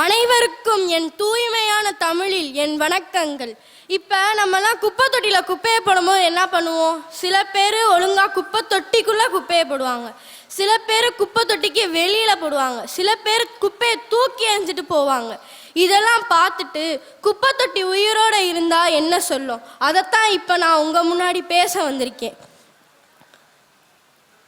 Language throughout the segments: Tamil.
அனைவருக்கும் என் தூய்மையான தமிழில் என் வணக்கங்கள். இப்போ நம்மலாம் குப்பை தொட்டியில் குப்பையை போடும்போது என்ன பண்ணுவோம்? சில பேர் ஒழுங்காக குப்பை தொட்டிக்குள்ளே குப்பையை போடுவாங்க. சில பேர் குப்பை தொட்டிக்கு வெளியில் போடுவாங்க. சில பேர் குப்பையை தூக்கி எறிஞ்சிட்டு போவாங்க. இதெல்லாம் பார்த்துட்டு குப்பை தொட்டி உயிரோடு இருந்தால் என்ன சொல்லும்? அதைத்தான் இப்போ நான் உங்கள் முன்னாடி பேச வந்திருக்கேன்.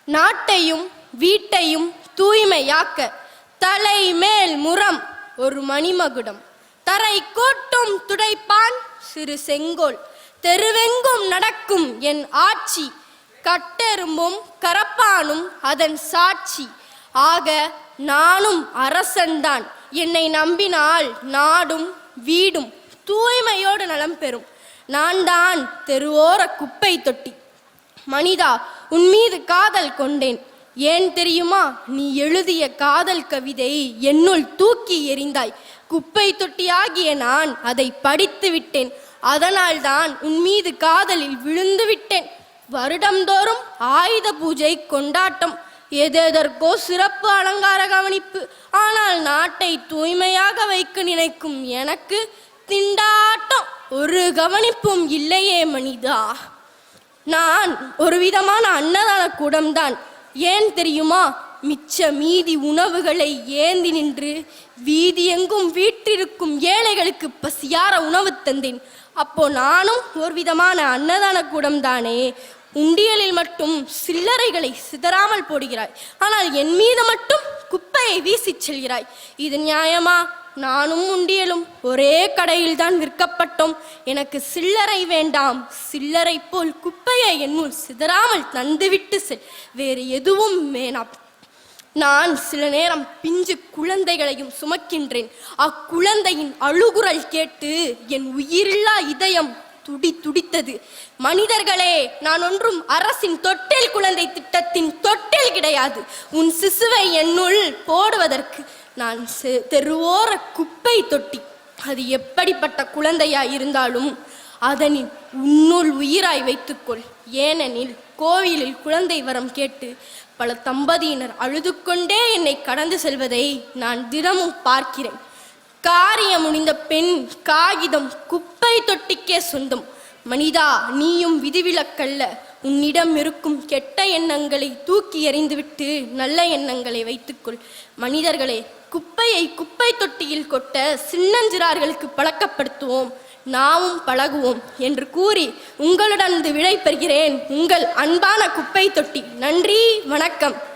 நாட்டையும் வீட்டையும் தூய்மையாக்க தலை மேல் முரம். ஒரு மணிமகுடம். தரை கோட்டும் துடைப்பான் சிறு செங்கோல். தெருவெங்கும் நடக்கும் என் ஆட்சி. கட்டெரும்பும் கரப்பானும் அதன் சாட்சி. ஆக நானும் அரசன்தான் என்னை நம்பினால் நாடும் வீடும் தூய்மையோடு நலம் பெறும். நான் தான் தெருவோர குப்பை தொட்டி. மனிதா உன் மீது காதல் கொண்டேன். ஏன் தெரியுமா? நீ எழுதிய காதல் கவிதை என்னுள் தூக்கி எறிந்தாய். குப்பை தொட்டியாகிய நான் அதை படித்து விட்டேன். அதனால்தான் உன் மீது காதலில் விழுந்து விட்டேன். வருடந்தோறும் ஆயுத பூஜை கொண்டாட்டம் எதெதற்கோ சிறப்பு அலங்கார கவனிப்பு. ஆனால் நாட்டை தூய்மையாக வைக்க நினைக்கும் எனக்கு திண்டாட்டம். ஒரு கவனிப்பும் இல்லையே மனிதா. நான் ஒரு விதமான அன்னதான கூடம்தான். ஏன் தெரியுமா? மிச்ச மீதி உணவுகளை ஏந்தி நின்று வீதி எங்கும் வீற்றிருக்கும் ஏழைகளுக்கு பசியார உணவு தந்தேன். அப்போ நானும் ஒரு விதமான அன்னதான கூடம்தானே. உண்டியலில் மட்டும் சில்லறைகளை சிதறாமல் போடுகிறாய். ஆனால் என் மீது மட்டும் குப்பையை வீசிச் செல்கிறாய். இது நியாயமா? நானும் உண்டியலும் ஒரே கடையில் தான் விற்கப்பட்டோம். எனக்கு சில்லறை வேண்டாம். சில்லறை போல் குப்பையை என்னுள் சிதறாமல் தந்துவிட்டு செல். வேறு எதுவும் வேணாம். நான் சில நேரம் பிஞ்சு குழந்தைகளையும் சுமக்கின்றேன். அக்குழந்தையின் அழுகுரல் கேட்டு என் உயிரில்லா இதயம் துடி துடித்தது. மனிதர்களே நான் ஒன்றும் அரசின் தொட்டில் குழந்தை திட்டத்தின் தொட்டில் கிடையாது. உன் சிசுவை என்னுள் போடுவதற்கு நான் செ- தெருவோர குப்பை தொட்டி. அது எப்படிப்பட்ட குழந்தையா இருந்தாலும் அதனில் உன்னுள் உயிராய் வைத்துக்கொள். ஏனெனில் கோவிலில் குழந்தை வரம் கேட்டு பல தம்பதியினர் அழுது கொண்டே என்னை கடந்து செல்வதை நான் தினமும் பார்க்கிறேன். காரியம் முடிந்த பெண் காகிதம் குப்பை தொட்டிக்கே சொந்தம். மனிதா நீயும் விதிவிலக்கல்ல. உன்னிடம் இருக்கும் கெட்ட எண்ணங்களை தூக்கி எறிந்துவிட்டு நல்ல எண்ணங்களை வைத்துக்கொள். மனிதர்களே குப்பையை குப்பை தொட்டியில் கொட்ட சின்னஞ்சிறார்களுக்கு பழக்கப்படுத்துவோம். நாமும் பழகுவோம் என்று கூறி உங்களுடன் விடை பெறுகிறேன். உங்கள் அன்பான குப்பை தொட்டி. நன்றி வணக்கம்.